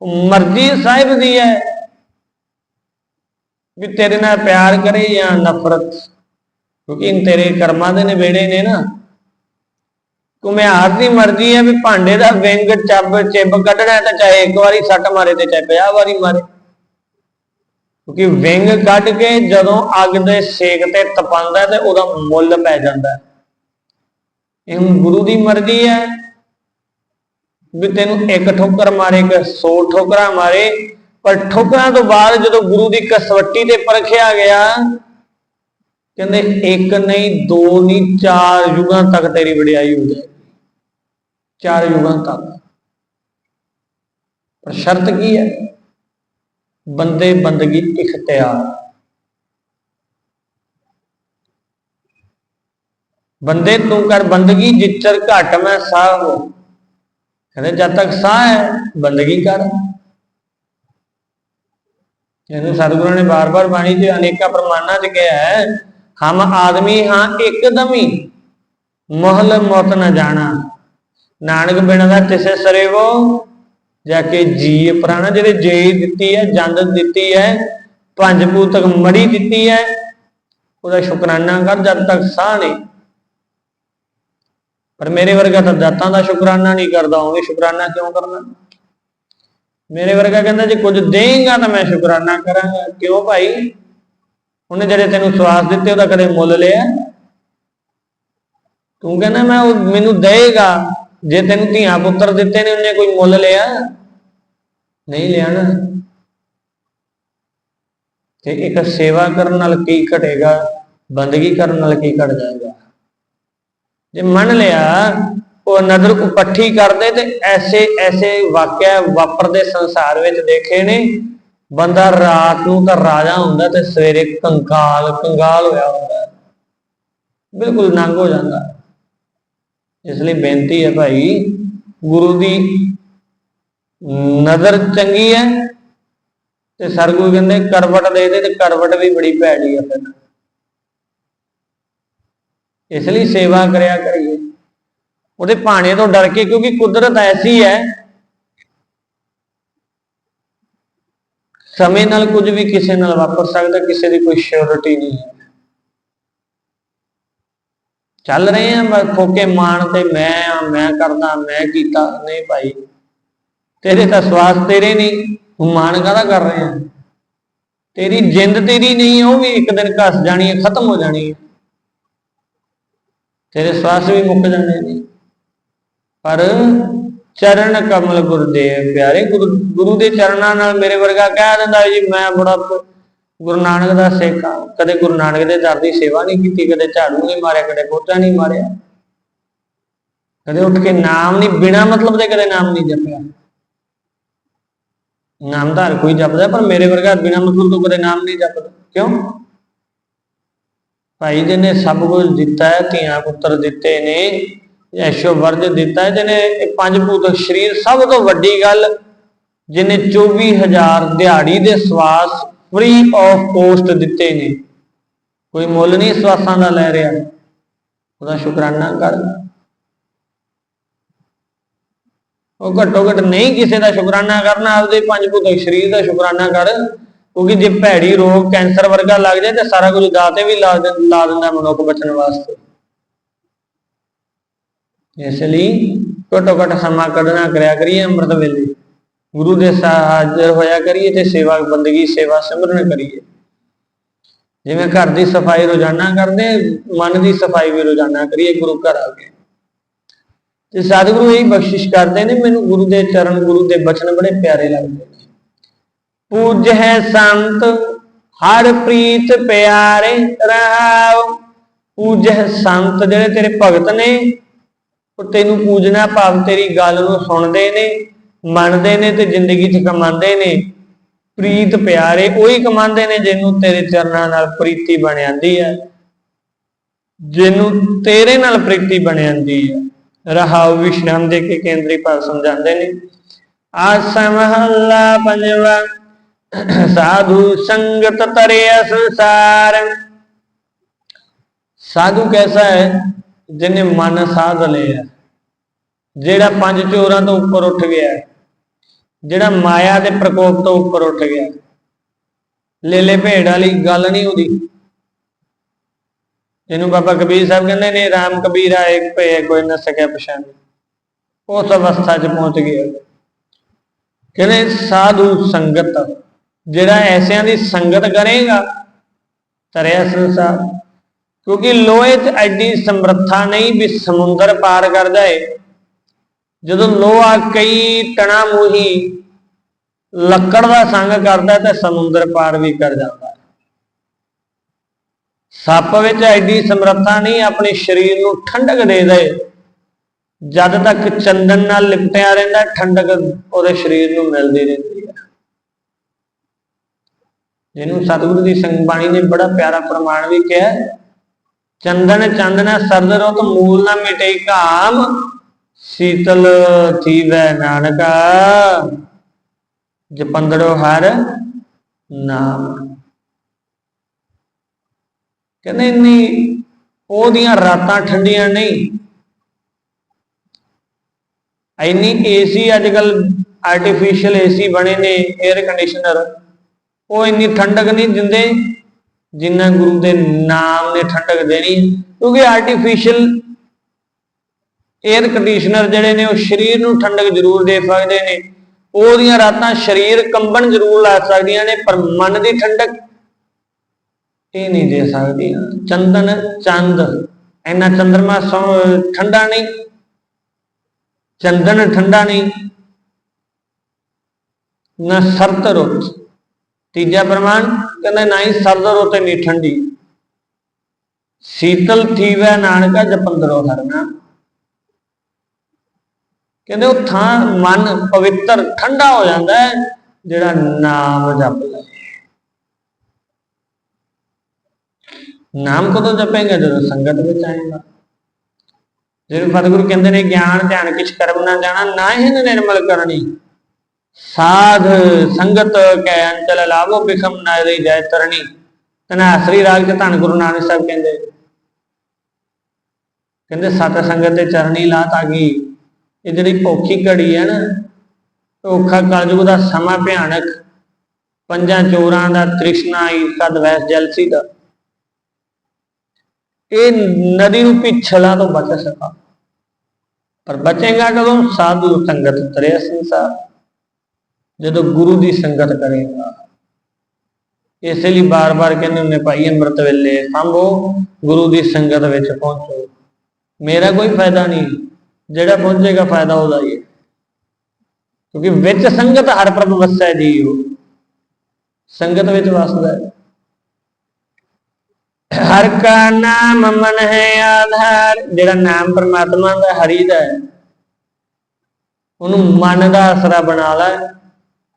Speaker 1: ਮਰਜ਼ੀ ਸਾਹਿਬ ਦੀ ਹੈ ਵੀ ਤੇਰੇ ਨਾਲ ਪਿਆਰ ਕਰੇ ਜਾਂ ਨਫ਼ਰਤ। ਕਿਉਂਕਿ ਇਨ ਤੇਰੇ ਕਰਮਾਂ ਦੇ ਨਵੇੜੇ ਨੇ ਨਾ। ਕੁਮਿਆਰ ਦੀ ਮਰਜ਼ੀ ਹੈ ਵੀ ਭਾਂਡੇ ਦਾ ਵਿੰਗ ਚੱਬ, ਚਿੱਬ ਕੱਢਣਾ ਹੈ ਤਾਂ ਚਾਹੇ ਇੱਕ ਵਾਰੀ ਸੱਟ ਮਾਰੇ ਤੇ ਚਾਹੇ 50 ਵਾਰੀ ਮਾਰੇ। ਕਿਉਂਕਿ ਵਿੰਗ ਕੱਢ ਕੇ ਜਦੋਂ ਅੱਗ ਦੇ ਸੇਕ ਤੇ ਤਪਾਉਂਦਾ ਤੇ ਉਹਦਾ ਮੁੱਲ ਪੈ ਜਾਂਦਾ ਇਹ ਹੁਣ ਗੁਰੂ ਦੀ ਮਰਜ਼ੀ ਹੈ ਵੀ ਤੈਨੂੰ ਇੱਕ ਠੋਕਰ ਮਾਰੇ ਕਿ 100 ਠੋਕਰਾਂ ਮਾਰੇ, ਪਰ ਠੋਕਰਾਂ ਤੋਂ ਬਾਅਦ ਜਦੋਂ ਗੁਰੂ ਦੀ ਕਸਵੱਟੀ ਤੇ ਪਰਖਿਆ ਗਿਆ, ਕਹਿੰਦੇ ਇੱਕ ਨਹੀਂ, ਦੋ ਨਹੀਂ, ਚਾਰ ਯੁਗਾਂ ਤੱਕ ਤੇਰੀ ਵਡਿਆਈ ਹੋ ਜਾਏਗੀ। ਚਾਰ ਯੁਗਾਂ ਤੱਕ। ਪਰ ਸ਼ਰਤ ਕੀ ਹੈ? ਬੰਦੇ ਬੰਦਗੀ ਇਖਤਿਆਰ ਬੰਦੇ ਤੂੰ ਕਰ ਬੰਦਗੀ, ਜਿੱਚਰ ਘਟ ਮੈਂ ਸਾਹ ਹੋ। ਕਹਿੰਦੇ ਜਦ ਤੱਕ ਸਾਹ ਹੈ, ਬੰਦਗੀ ਕਰ। ਇਹਨੂੰ ਸਤਿਗੁਰਾਂ ਨੇ ਬਾਰ-ਬਾਰ ਬਾਣੀ ਚ ਅਨੇਕਾਂ ਪ੍ਰਮਾਣਾਂ 'ਚ ਕਿਹਾ ਹੈ, ਹਮ ਆਦਮੀ ਹਾਂ ਇੱਕਦਮੀ, ਮਹਲ ਮੌਤ ਨਾ ਜਾਣਾ। ਨਾਨਕ ਬਿਨਾਂ ਦਾ ਤਿਸੇ ਸਰੇਵੋ ਜਾ ਕੇ ਜੀ ਪ੍ਰਾਣਾ ਜਿਹੜੇ ਜੇ ਦਿੱਤੀ ਹੈ ਜੰਦ ਦਿੱਤੀ ਹੈ ਪੰਜ ਭੂਤਕ ਮੜੀ ਦਿੱਤੀ ਹੈ, ਉਹਦਾ ਸ਼ੁਕਰਾਨਾ ਕਰ ਜਦ ਤੱਕ ਸਾਹ ਨਹੀਂ। ਪਰ ਮੇਰੇ ਵਰਗਾ ਤਾਂ ਦਾਤਾਂ ਦਾ ਸ਼ੁਕਰਾਨਾ ਨਹੀਂ ਕਰਦਾ ਹੋਵੇ ਸ਼ੁਕਰਾਨਾ ਕਿਉਂ ਕਰਨਾ? ਮੇਰੇ ਵਰਗਾ ਕਹਿੰਦਾ, ਜੇ ਕੁਝ ਦੇਂਗਾ ਤਾਂ ਮੈਂ ਸ਼ੁਕਰਾਨਾ ਕਰਾਂਗਾ। ਕਿਉਂ ਭਾਈ? ਉਹਨੇ ਜਿਹੜੇ ਤੈਨੂੰ ਸਵਾਸ ਦਿੱਤੇ, ਉਹਦਾ ਕਦੇ ਮੁੱਲ ਲਿਆ? ਤੂੰ ਕਹਿੰਦਾ, ਮੈਂ ਉਹ ਮੈਨੂੰ ਦੇਗਾ ਜੇ ਤੈਨੂੰ ਧੀਆਂ ਪੁੱਤਰ ਦਿੱਤੇ ਨੇ, ਉਹਨੇ ਕੋਈ ਮੁੱਲ ਲਿਆ? ਨਹੀਂ ਲਿਆ ਨਾ। ਤੇ ਇੱਕ ਸੇਵਾ ਕਰਨ ਨਾਲ ਕੀ ਘਟੇਗਾ? ਬੰਦਗੀ ਕਰਨ ਨਾਲ ਕੀ ਘਟ ਜਾਏਗਾ? ਜੇ ਮੰਨ ਲਿਆ, ਉਹ ਨਦਰ ਉਪੱਠੀ ਕਰਦੇ ਤੇ ਐਸੇ ਐਸੇ ਵਾਕਿਆ ਵਾਪਰਦੇ ਸੰਸਾਰ ਵਿੱਚ ਦੇਖੇ ਨੇ, ਬੰਦਾ ਰਾਤ ਨੂੰ ਤਾਂ ਰਾਜਾ ਹੁੰਦਾ ਤੇ ਸਵੇਰੇ ਕੰਕਾਲ, ਕੰਗਾਲ ਹੋਇਆ ਹੁੰਦਾ। ਬਿਲਕੁਲ ਨੰਗ ਹੋ ਜਾਂਦਾ। ਇਸ ਲਈ ਬੇਨਤੀ ਹੈ ਭਾਈ, ਗੁਰੂ ਦੀ ਨਜ਼ਰ ਚੰਗੀ ਹੈ ਤੇ ਸਰਗੁਰੂ ਕਹਿੰਦੇ ਕਰਵਟ ਦੇ ਦੇ ਤੇ ਕਰਵਟ ਵੀ ਬੜੀ ਭੈੜੀ ਹੈ ਫਿਰ। ਇਸ ਲਈ ਸੇਵਾ ਕਰਿਆ ਕਰੀਏ। ਉਹਦੇ ਭਾਣੇ ਤੋਂ ਡਰ ਕੇ ਕਿਉਂਕਿ ਕੁਦਰਤ ਐਸੀ ਹੈ, ਸਮੇਂ ਨਾਲ ਕੁਝ ਵੀ ਕਿਸੇ ਨਾਲ ਵਾਪਰ ਸਕਦਾ, ਕਿਸੇ ਦੀ ਕੋਈ ਸ਼ੋਰਟੀ ਨਹੀਂ ਹੈ। ਚੱਲ ਰਹੇ ਆ ਬਸ ਖੋਕੇ ਮਾਣ ਤੇ ਮੈਂ ਆ, ਮੈਂ ਕਰਦਾ, ਮੈਂ ਕੀਤਾ। ਨਹੀਂ ਭਾਈ, ਤੇਰੇ ਤਾਂ ਸਵਾਸ ਤੇਰੇ ਨਹੀਂ, ਤੂੰ ਮਾਣ ਕਾਹਦਾ ਕਰ ਰਹੇ ਆ? ਤੇਰੀ ਜਿੰਦ ਤੇਰੀ ਨਹੀਂ, ਉਹ ਵੀ ਇੱਕ ਦਿਨ ਘਸ ਜਾਣੀ ਹੈ ਖਤਮ ਹੋ ਜਾਣੀ ਹੈ ਤੇਰੇ ਸਵਾਸ ਵੀ ਮੁੱਕ ਜਾਣੇ ਨੇ ਪਰ ਚਰਨ ਕਮਲ ਗੁਰਦੇਵ, ਪਿਆਰੇ ਗੁਰੂ ਗੁਰੂ ਦੇ ਚਰਨਾਂ ਨਾਲ ਮੇਰੇ ਵਰਗਾ ਕਹਿ ਦਿੰਦਾ ਜੀ, ਮੈਂ ਬੜਾ ਗੁਰੂ ਨਾਨਕ ਦਾ ਸਿੱਖ ਆ ਕਦੇ ਗੁਰੂ ਨਾਨਕ ਦੇ ਦਰ ਦੀ ਸੇਵਾ ਨਹੀਂ ਕੀਤੀ, ਕਦੇ ਝਾੜੂ ਨਹੀਂ ਮਾਰਿਆ, ਕਦੇ ਪੋਚਾ ਨਹੀਂ ਮਾਰਿਆ। ਕਦੇ ਉੱਠ ਕੇ ਨਾਮ ਨਹੀਂ, ਬਿਨਾ ਮਤਲਬ ਦੇ ਕਦੇ ਨਾਮ ਨਹੀਂ ਜਪਿਆ। ਨਾਮਦਾਰ ਕੋਈ ਜਪਦਾ, ਪਰ ਮੇਰੇ ਵਰਗਾ ਬਿਨਾ ਮਤਲਬ ਤੋਂ ਕਦੇ ਨਾਮ ਨਹੀਂ ਜਪਦਾ। ਕਿਉਂ? ਭਾਈ ਜਿਹਨੇ ਸਭ ਕੁਝ ਦਿੱਤਾ ਹੈ, ਧੀਆਂ ਪੁੱਤਰ ਦਿੱਤੇ ਨੇ, ਐਸ਼ੋ ਵਰਜ ਦਿੱਤਾ ਹੈ, ਜਿਹਨੇ ਇਹ ਪੰਜ ਭੂਤ ਸਰੀਰ ਸਭ ਤੋਂ ਵੱਡੀ ਗੱਲ, ਜਿਹਨੇ 24000 ਦਿਹਾੜੀ ਦੇ ਸਵਾਸ ਫ੍ਰੀ ਆਫ ਕੋਸਟ ਦਿੱਤੇ ਨੇ। ਕੋਈ ਮੁੱਲ ਨਹੀਂ ਸਵਾਸਾਂ ਦਾ ਲੈ ਰਿਹਾ। ਉਹਦਾ ਸ਼ੁਕਰਾਨਾ ਕਰ ਉਹ ਘੱਟੋ ਘੱਟ ਨਹੀਂ ਕਿਸੇ ਦਾ ਸ਼ੁਕਰਾਨਾ ਕਰਨਾ, ਆਪਦੇ ਪੰਜ ਭੂਤਕ ਸਰੀਰ ਦਾ ਸ਼ੁਕਰਾਨਾ ਕਰ। ਕਿਉਂਕਿ ਜੇ ਭੈੜੀ ਰੋਗ ਕੈਂਸਰ ਵਰਗਾ ਲੱਗ ਜਾਏ, ਤੇ ਸਾਰਾ ਕੁਝ ਦਾਤੇ ਵੀ ਲਾ ਲਾ ਦਿੰਦਾ ਮਨੁੱਖ ਬਚਣ ਵਾਸਤੇ। ਇਸ ਲਈ ਘੱਟੋ ਘੱਟ ਸਮਾਂ ਕੱਢਣਾ ਕਰਿਆ ਕਰੀਏ ਅੰਮ੍ਰਿਤ ਵੇਲੇ। ਗੁਰੂ ਦੇ ਹਾਜ਼ਰ ਹੋਇਆ ਕਰੀਏ ਤੇ ਸੇਵਾ, ਬੰਦਗੀ, ਸੇਵਾ ਸਿਮਰਨ ਕਰੀਏ। ਜਿਵੇਂ ਘਰ ਦੀ ਸਫ਼ਾਈ ਰੋਜ਼ਾਨਾ ਕਰਦੇ, ਮਨ ਦੀ ਸਫ਼ਾਈ ਵੀ ਰੋਜ਼ਾਨਾ ਕਰੀਏ, ਗੁਰੂ ਘਰ ਆ ਕੇ ਤੇ ਸਤਿਗੁਰੂ ਇਹ ਬਖਸ਼ਿਸ਼ ਕਰਦੇ ਨੇ, ਮੈਨੂੰ ਗੁਰੂ ਦੇ ਚਰਨ, ਗੁਰੂ ਦੇ ਬਚਨ ਬੜੇ ਪਿਆਰੇ ਲੱਗਦੇ ਨੇ। ਪੂਜ ਹੈ ਸੰਤ, ਹਰ ਪ੍ਰੀਤ ਪਿਆਰੇ ਰਹਾਉ ਪੂਜ ਹੈ ਸੰਤ ਜਿਹੜੇ ਤੇਰੇ ਭਗਤ ਨੇ, ਉਹ ਤੈਨੂੰ ਪੂਜਣਾ ਭਾਵ ਤੇਰੀ ਗੱਲ ਨੂੰ ਸੁਣਦੇ ਨੇ। ਮੰਨਦੇ ਨੇ ਤੇ ਜ਼ਿੰਦਗੀ 'ਚ ਕਮਾਉਂਦੇ ਨੇ। ਪ੍ਰੀਤ ਪਿਆਰੇ ਉਹੀ ਕਮਾਉਂਦੇ ਨੇ ਜਿਹਨੂੰ ਤੇਰੇ ਚਰਨਾਂ ਨਾਲ ਪ੍ਰੀਤੀ ਬਣ ਜਾਂਦੀ ਹੈ ਜਿਹਨੂੰ ਤੇਰੇ ਨਾਲ ਪ੍ਰੀਤੀ ਬਣ ਜਾਂਦੀ ਹੈ ਰਹਾਉ ਵਿਸ਼ਰਾਮ ਦੇ ਕੇ ਕੇਂਦਰੀ ਭਾਵ ਸਮਝਾਉਂਦੇ ਨੇ। ਆਸਾ ਮਹੱਲਾ ਪੰਜਵਾ ਸਾਧੂ ਸੰਗਤ ਤਰਿਆ ਸੰਸਾਰ। ਸਾਧੂ ਕੈਸਾ ਹੈ? ਜਿਹਨੇ ਮਨ ਸਾਧ ਲਿਆ। ਜਿਹੜਾ ਪੰਜ ਚੋਰਾਂ ਤੋਂ ਉੱਪਰ ਉੱਠ ਗਿਆ। ਹੈ, ਜਿਹੜਾ ਮਾਇਆ ਦੇ ਪ੍ਰਕੋਪ ਤੋਂ ਉੱਪਰ ਉੱਠ ਗਿਆ। ਲੇਲੇ ਭੇਡ ਵਾਲੀ ਗੱਲ ਨਹੀਂ ਉਹਦੀ ਇਹਨੂੰ ਬਾਬਾ ਕਬੀਰ ਸਾਹਿਬ ਕਹਿੰਦੇ ਨੇ RAM ਕਬੀਰਾ ਇੱਕ ਭੇ ਕੋਈ ਨਾ ਸਕਿਆ ਪਛਾਣ ਉਸ ਅਵਸਥਾ 'ਚ ਪਹੁੰਚ ਗਿਆ। ਕਹਿੰਦੇ ਸਾਧੂ ਸੰਗਤ ਜਿਹੜਾ ਐਸਿਆਂ ਦੀ ਸੰਗਤ ਕਰੇਗਾ ਤਰਿਆ ਸੰਸਾਰ। ਕਿਉਂਕਿ ਲੋਹੇ 'ਚ ਐਡੀ ਸਮਰੱਥਾ ਨਹੀਂ ਵੀ ਸਮੁੰਦਰ ਪਾਰ ਕਰ ਜਾਏ ਜਦੋਂ ਲੋਹਾ ਕਈ ਤਣਾ ਮੂਹੀ ਲੱਕੜ ਦਾ ਸੰਗ ਕਰਦਾ ਤੇ ਸਮੁੰਦਰ ਪਾਰ ਵੀ ਕਰ ਜਾਂਦਾ। ਸੱਪ ਵਿੱਚ ਐਡੀ ਸਮਰੱਥਾ ਨਹੀਂ, ਆਪਣੇ ਸਰੀਰ ਨੂੰ ਠੰਡਕ ਦੇ ਦੇ। ਜਦ ਤੱਕ ਚੰਦਨ ਨਾਲ ਲਿਪਟਿਆ ਰਹਿੰਦਾ, ਠੰਡਕ ਉਹਦੇ ਸਰੀਰ ਨੂੰ ਮਿਲਦੀ ਰਹਿੰਦੀ ਹੈ। ਜਿਹਨੂੰ ਸਤਿਗੁਰੂ ਦੀ ਸੰਗ ਬਾਣੀ ਨੇ ਬੜਾ ਪਿਆਰਾ ਪ੍ਰਮਾਣ ਵੀ ਕਿਹਾ ਹੈ। ਚੰਦਨ, ਚੰਦਨਾ, ਸਰਦ ਰੁਤ, ਮੂਲ ਨਾ ਮਿਟੇ ਕਾਮ। ਸੀਤਲ ਥੀਵੈ ਨਾਨਕਾ ਜਪੰਦੜੋ ਹਰ ਨਾਮ। ਕਹਿੰਦੇ ਨਹੀਂ ਉਹਦੀਆਂ ਰਾਤਾਂ ਠੰਡੀਆਂ ਨਹੀਂ। ਐਨੀ ਏਸੀ ਅੱਜ ਕੱਲ ਆਰਟੀਫੀਸ਼ੀਅਲ ਏਸੀ ਬਣੇ ਨੇ 에ਅਰ ਕੰਡੀਸ਼ਨਰ ਉਹ ਇੰਨੀ ਠੰਡਕ ਨਹੀਂ ਦਿੰਦੇ, ਜਿੰਨਾ ਗੁਰੂ ਦੇ ਨਾਮ ਨੇ ਠੰਡਕ ਦੇਣੀ। ਕਿਉਂਕਿ ਆਰਟੀਫੀਸ਼ੀਅਲ 에ਅਰ ਕੰਡੀਸ਼ਨਰ ਜਿਹੜੇ ਨੇ ਉਹ ਸਰੀਰ ਨੂੰ ਠੰਡਕ ਜ਼ਰੂਰ ਦੇ ਸਕਦੇ ਨੇ। ਉਹਦੀਆਂ ਰਾਤਾਂ ਸਰੀਰ ਕੰਬਣ ਜ਼ਰੂਰ ਲਾ ਸਕਦੀਆਂ ਨੇ, ਪਰ ਮਨ ਦੀ ਠੰਡਕ ਇਹ ਨਹੀਂ ਦੇ ਸਕਦੀਆਂ ਚੰਦਨ, ਚੰਦ। ਇੰਨਾ ਚੰਦਰਮਾ ਠੰਡਾ ਨਹੀਂ। ਚੰਦਨ ਠੰਡਾ ਨਹੀਂ। ਨਾ ਸਰਦ ਰੁੱਤ। ਤੀਜਾ ਪ੍ਰਮਾਣ ਕਹਿੰਦਾ ਨਾ ਹੀ ਸਰਦ ਰੁੱਤ ਨਹੀਂ ਠੰਡੀ। ਸੀਤਲ ਥੀਵੈ ਨਾਨਕਾ ਜਪੰਦਰੋ ਹਰਨਾ। ਕਹਿੰਦੇ ਉਹ ਥਾਂ ਮਨ ਪਵਿੱਤਰ ਠੰਡਾ ਹੋ ਜਾਂਦਾ ਹੈ, ਜਿਹੜਾ ਨਾਮ ਜਪਦਾ ਹੈ ਨਾਮ ਕਦੋਂ ਜਪੇਗਾ? ਜਦੋਂ ਸੰਗਤ ਵਿੱਚ ਆਏਗਾ। ਜਿਹੜੇ ਫਤਿਗੁਰੂ ਕਹਿੰਦੇ ਨੇ, ਗਿਆਨ ਧਿਆਨ ਕਿਛ ਕਰਮ ਨਾ ਜਾਣਾ, ਨਾ ਹੀ ਨਿਰਮਲ ਕਰਨੀ। ਸਾਧ ਸੰਗਤ ਕੈ ਅੰਚਲ ਲਾਭੋ ਬਿਖਮ ਨਾ ਰਹੀ ਜੈ ਤਰਣੀ। ਤਨਾਸਰੀ ਰਾਗ ਚ ਧੰਨ ਗੁਰੂ ਨਾਨਕ ਸਾਹਿਬ ਕਹਿੰਦੇ। ਕਹਿੰਦੇ ਸਤ ਸੰਗਤ ਦੇ ਚਰਣੀ ਲਾ ਤਾਂ ਕਿ ਇਹ ਜਿਹੜੀ ਔਖੀ ਘੜੀ ਹੈ ਨਾ ਔਖਾ ਕਾਜੂ ਦਾ ਸਮਾਂ ਭਿਆਨਕ, ਪੰਜਾਂ ਚੋਰਾਂ ਦਾ ਤ੍ਰਿਸ਼ਨਾ, ਈਰਖਾ, ਦਵੈਸ, ਜਲਸੀ ਦਾ। ਇਹ ਨਦੀ ਨੂੰ ਪਿਛਲਾ ਤੋਂ ਬਚ ਸਕਾ। ਪਰ ਬਚੇਗਾ ਕਦੋਂ? ਸਾਧੂ ਸੰਗਤ ਤਰਿਆ ਸੰਸਾਰ। ਜਦੋਂ ਗੁਰੂ ਦੀ ਸੰਗਤ ਕਰੇਗਾ। ਇਸੇ ਲਈ ਬਾਰ-ਬਾਰ ਕਹਿੰਦੇ ਹੁੰਦੇ, ਭਾਈ ਅੰਮ੍ਰਿਤ ਵੇਲੇ ਸੰਭੋ, ਗੁਰੂ ਦੀ ਸੰਗਤ ਵਿੱਚ ਪਹੁੰਚੋ। ਮੇਰਾ ਕੋਈ ਫਾਇਦਾ ਨਹੀਂ। ਜਿਹੜਾ ਪਹੁੰਚੇਗਾ ਫਾਇਦਾ ਉਹਦਾ ਹੀ ਹੈ। ਕਿਉਂਕਿ ਵਿੱਚ ਸੰਗਤ ਹਰ ਪ੍ਰਭ ਵਸੈ ਜੀਓ ਸੰਗਤ ਵਿੱਚ ਵਸਦਾ ਹੈ। ਹਰ ਕਾ ਨਾਮ ਮਨ ਹੈ ਆਧਾਰ। ਜਿਹੜਾ ਨਾਮ ਪਰਮਾਤਮਾ ਦਾ ਹਰੀ ਦਾ ਹੈ, ਉਹਨੂੰ ਮਨ ਦਾ ਆਸਰਾ ਬਣਾ ਲੈ।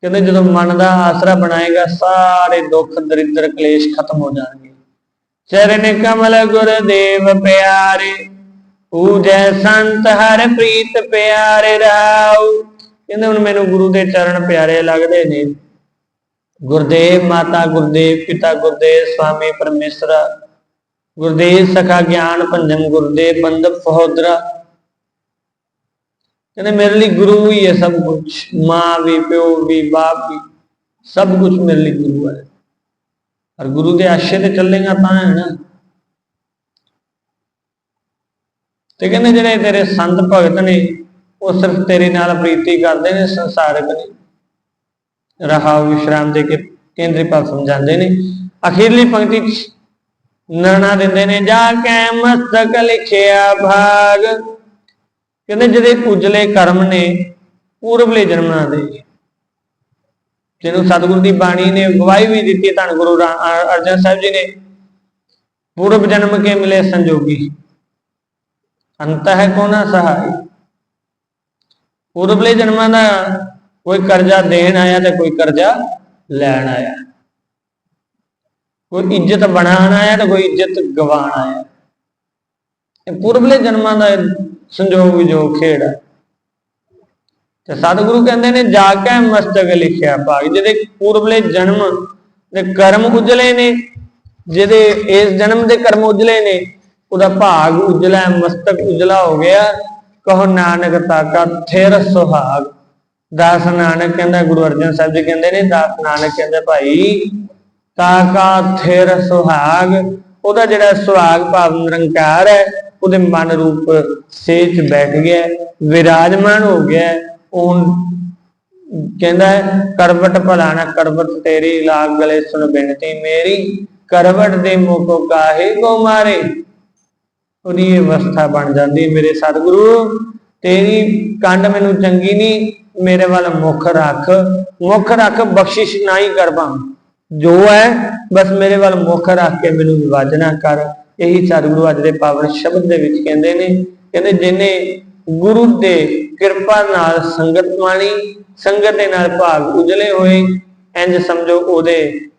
Speaker 1: ਕਹਿੰਦੇ ਜਦੋਂ ਮਨ ਦਾ ਆਸਰਾ ਬਣਾਏਗਾ, ਸਾਰੇ ਦੁੱਖ, ਦਰਿਦਰ, ਕਲੇਸ਼ ਖਤਮ ਹੋ ਜਾਣਗੇ। ਚਰਨ ਕਮਲ ਗੁਰਦੇਵ ਪਿਆਰੇ। ਪੂਜੈ ਸੰਤ ਹਰ ਪ੍ਰੀਤ ਪਿਆਰੇ ਰਾਉ ਕਹਿੰਦੇ ਹੁਣ ਮੈਨੂੰ ਗੁਰੂ ਦੇ ਚਰਨ ਪਿਆਰੇ ਲੱਗਦੇ ਨੇ। ਗੁਰਦੇਵ ਮਾਤਾ ਗੁਰਦੇਵ, ਪਿਤਾ ਗੁਰਦੇਵ, ਸਵਾਮੀ ਪਰਮੇਸ਼ਰਾ, ਗੁਰਦੇਵ ਸਖਾ ਗਿਆਨ ਭੰਜਨ ਗੁਰਦੇਵ ਬੰਦਪ ਸਹੋਦਰਾ। ਕਹਿੰਦੇ ਮੇਰੇ ਲਈ ਗੁਰੂ ਹੀ ਹੈ ਸਭ ਕੁਝ ਮਾਂ ਵੀ, ਪਿਓ ਵੀ, ਬਾਪ ਵੀ, ਸਭ ਕੁਝ ਮੇਰੇ ਲਈ ਗੁਰੂ ਹੈ। ਔਰ ਗੁਰੂ ਦੇ ਆਸ਼ੇ ਤੇ ਚੱਲੇਗਾ ਤਾਂ ਹੈ ਨਾ। ਤੇ ਕਹਿੰਦੇ ਜਿਹੜੇ ਤੇਰੇ ਸੰਤ ਭਗਤ ਨੇ, ਉਹ ਸਿਰਫ ਤੇਰੇ ਨਾਲ ਪ੍ਰੀਤੀ ਕਰਦੇ ਨੇ, ਸੰਸਾਰਕ ਨੇ। ਰਹਾ ਵਿਸ਼ਰਾਮ ਦੇ ਕੇ ਕੇਂਦਰੀ ਭਾਵ ਸਮਝਾਉਂਦੇ ਨੇ। ਅਖੀਰਲੀ ਪੰਕਤੀ ਚ ਨਰਣਾ ਦਿੰਦੇ ਨੇ, ਜਾ ਕੇ ਮਸਤਕ ਲਿਖਿਆ ਭਾਗ। ਕਹਿੰਦੇ ਜਿਹੜੇ ਉਜਲੇ ਕਰਮ ਨੇ ਪੂਰਬਲੇ ਜਨਮਾਂ ਦੇ। ਜਿਹਨੂੰ ਸਤਿਗੁਰੂ ਦੀ ਬਾਣੀ ਨੇ ਗਵਾਹੀ ਵੀ ਦਿੱਤੀ, ਧੰਨ ਗੁਰੂ ਅਰਜਨ ਸਾਹਿਬ ਜੀ ਨੇ, ਪੂਰਬ ਜਨਮ ਕੇ ਮਿਲੇ ਸੰਜੋਗੀ। ਅੰਤ ਹੈ ਕੋਨਾ ਸਹਾਈ। ਪੂਰਬਲੇ ਜਨਮਾਂ ਦਾ ਕੋਈ ਕਰਜ਼ਾ ਦੇਣ ਆਇਆ ਤੇ ਕੋਈ ਕਰਜ਼ਾ ਲੈਣ ਆਇਆ। ਕੋਈ ਇੱਜ਼ਤ ਬਣਾਉਣ ਆਇਆ ਤੇ ਕੋਈ ਇੱਜ਼ਤ ਗਵਾਉਣ ਆਇਆ। ਇਹ ਪੂਰਬਲੇ ਜਨਮਾਂ ਦਾ ਸੰਜੋਗ ਜੋ ਖੇਡ ਹੈ। ਤੇ ਸਤਿਗੁਰੂ ਕਹਿੰਦੇ ਨੇ, ਜਾ ਕੇ ਮਸਤਕ ਲਿਖਿਆ ਭਾਗ। ਜਿਹਦੇ ਪੂਰਬਲੇ ਜਨਮ ਦੇ ਕਰਮ ਉਜਲੇ ਨੇ, ਜਿਹਦੇ ਇਸ ਜਨਮ ਦੇ ਕਰਮ ਉਜਲੇ ਨੇ ਉਹਦਾ ਭਾਗ ਉਜਲਾ, ਮਸਤਕ ਉਜਲਾ ਹੋ ਗਿਆ। ਕਹੋ ਨਾਨਕ ਤਾਕਾ, ਥਿਰ ਸੁਹਾਗ। ਦਾਸ ਨਾਨਕ ਕਹਿੰਦਾ, ਗੁਰੂ ਅਰਜਨ ਸਾਹਿਬ ਜੀ ਕਹਿੰਦੇ ਨੇ, ਦਾਸ ਨਾਨਕ ਕਹਿੰਦੇ, ਭਾਈ ਤਾਕਾ, ਥਿਰ ਸੁਹਾਗ। ਉਹਦਾ ਜਿਹੜਾ ਸੁਹਾਗ ਭਾਵ ਨਿਰੰਕਾਰ ਹੈ, ਉਹਦੇ ਮਨ ਰੂਪ ਸੇਚ ਬੈਠ ਗਿਆ, ਵਿਰਾਜਮਾਨ ਹੋ ਗਿਆ। ਉਹ ਕਹਿੰਦਾ, ਕਰਵਟ ਭਲਾਣਾ, ਕਰਵਟ ਤੇਰੀ, ਲਾਗ ਗਲੇ ਸੁਣ ਬੇਨਤੀ ਮੇਰੀ। ਕਰਵਟ ਦੇ ਮੁਖ ਕਾਹੇ ਕੋ ਮਾਰੇ? ਉਹਦੀ ਅਵਸਥਾ ਬਣ ਜਾਂਦੀ ਮੇਰੇ ਸਤਿਗੁਰੂ, ਤੇਰੀ ਕੰਡ ਮੈਨੂੰ ਚੰਗੀ ਨਹੀਂ ਮੇਰੇ ਵੱਲ ਮੁਖ ਰੱਖ। ਮੁਖ ਰੱਖ ਬਖਸ਼ਿਸ਼ ਨਾ ਹੀ ਕਰ ਪਾਂ ਜੋ ਹੈ, ਬਸ ਮੇਰੇ ਵੱਲ ਮੁਖ ਰੱਖ ਕੇ ਮੈਨੂੰ ਵਿਵਾਜਨਾ ਕਰ। ਇਹੀ ਸਤਿਗੁਰੂ ਅੱਜ ਦੇ ਪਾਵਨ ਸ਼ਬਦ ਦੇ ਵਿੱਚ ਕਹਿੰਦੇ ਨੇ। ਕਹਿੰਦੇ, ਜਿਹਨੇ ਗੁਰੂ ਦੇ ਕਿਰਪਾ ਨਾਲ ਸੰਗਤ ਮਾਣੀ, ਸੰਗਤ ਦੇ ਨਾਲ ਭਾਗ ਉਜਲੇ ਹੋਏ ਇੰਜ ਸਮਝੋ ਉਹਦੇ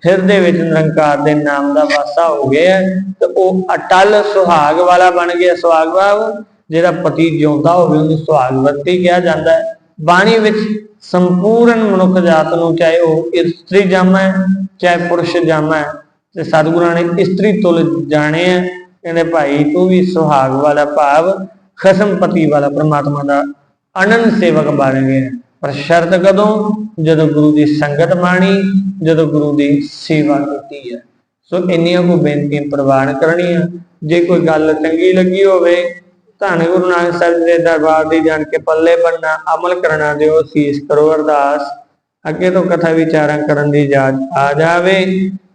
Speaker 1: ਹਿਰਦੇ ਵਿੱਚ ਨਿਰੰਕਾਰ ਦੇ ਨਾਮ ਦਾ ਵਾਸਾ ਹੋ ਗਿਆ ਹੈ, ਤੇ ਉਹ ਅਟਲ ਸੁਹਾਗ ਵਾਲਾ ਬਣ ਗਿਆ, ਸੁਹਾਗ ਭਾਵ ਜਿਹੜਾ ਪਤੀ ਜਿਉਂਦਾ ਹੋਵੇ ਉਹਨੂੰ ਸੁਹਾਗਵਤੀ ਕਿਹਾ ਜਾਂਦਾ ਹੈ। ਬਾਣੀ ਵਿੱਚ ਸੰਪੂਰਨ ਮਨੁੱਖ ਜਾਤ ਨੂੰ ਚਾਹੇ ਉਹ ਇਸਤਰੀ ਜਾਮਾ ਹੈ, ਚਾਹੇ ਪੁਰਸ਼ ਜਾਮਾ ਹੈ, ਤੇ ਸਤਿਗੁਰਾਂ ਨੇ ਇਸਤਰੀ ਤੁਲ ਜਾਣੇ ਆ ਕਹਿੰਦੇ ਭਾਈ ਤੂੰ ਵੀ ਸੁਹਾਗ ਵਾਲਾ ਭਾਵ, ਖਸਮ ਪਤੀ ਵਾਲਾ ਪ੍ਰਮਾਤਮਾ ਦਾ ਅਨੰਦ ਸੇਵਕ ਬਣ ਗਿਆ ਪਰ ਸ਼ਰਤ ਕਦੋਂ? ਜਦੋਂ ਗੁਰੂ ਦੀ ਸੰਗਤ ਮਾਣੀ ਜਦੋਂ ਗੁਰੂ ਦੀ ਸੇਵਾ ਕੀਤੀ ਹੈ ਸੋ ਇੰਨੀਆਂ ਕੋ ਬੇਨਤੀਆਂ ਪ੍ਰਵਾਨ ਕਰਨੀਆਂ। ਜੇ ਕੋਈ ਗੱਲ ਚੰਗੀ ਲੱਗੀ ਹੋਵੇ, ਧੰਨ ਗੁਰੂ ਨਾਨਕ ਸਾਹਿਬ ਦੇ ਦਰਬਾਰ ਦੀ ਜਾਣ ਕੇ ਪੱਲੇ ਬੰਨਾ ਅਮਲ ਕਰਨਾ ਦਿਓ, ਸੀਸ ਕਰੋ ਅਰਦਾਸ। ਅੱਗੇ ਤੋਂ ਕਥਾ ਵਿਚਾਰਾਂ ਕਰਨ ਦੀ ਯਾਦ ਆ ਜਾਵੇ।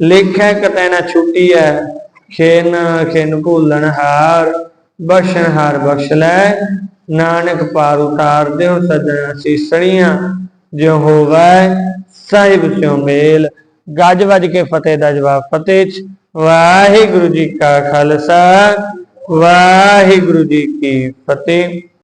Speaker 1: ਲੇਖੈ ਕਤੈ ਨਾ ਛੁੱਟੀ ਹੈ ਖੇਨ ਖੇਨ ਭੂਲਣ ਹਾਰ, ਬਖਸ਼ਣ ਹਾਰ ਬਖਸ਼ ਲੈ। ਨਾਨਕ ਪਾਰ ਉਤਾਰ ਦਿਓ ਸਜਣਾ ਸੀਸਣੀਆਂ ਜੋ ਹੋਵੇ ਸਾਹਿਬ ਸਿਓ ਮੇਲ। ਗੱਜ ਵੱਜ ਕੇ ਫਤਿਹ ਦਾ ਜਵਾਬ ਫਤਿਹ ਚ। ਵਾਹਿਗੁਰੂ ਜੀ ਕਾ ਖਾਲਸਾ, ਵਾਹਿਗੁਰੂ ਜੀ ਕੀ ਫਤਿਹ।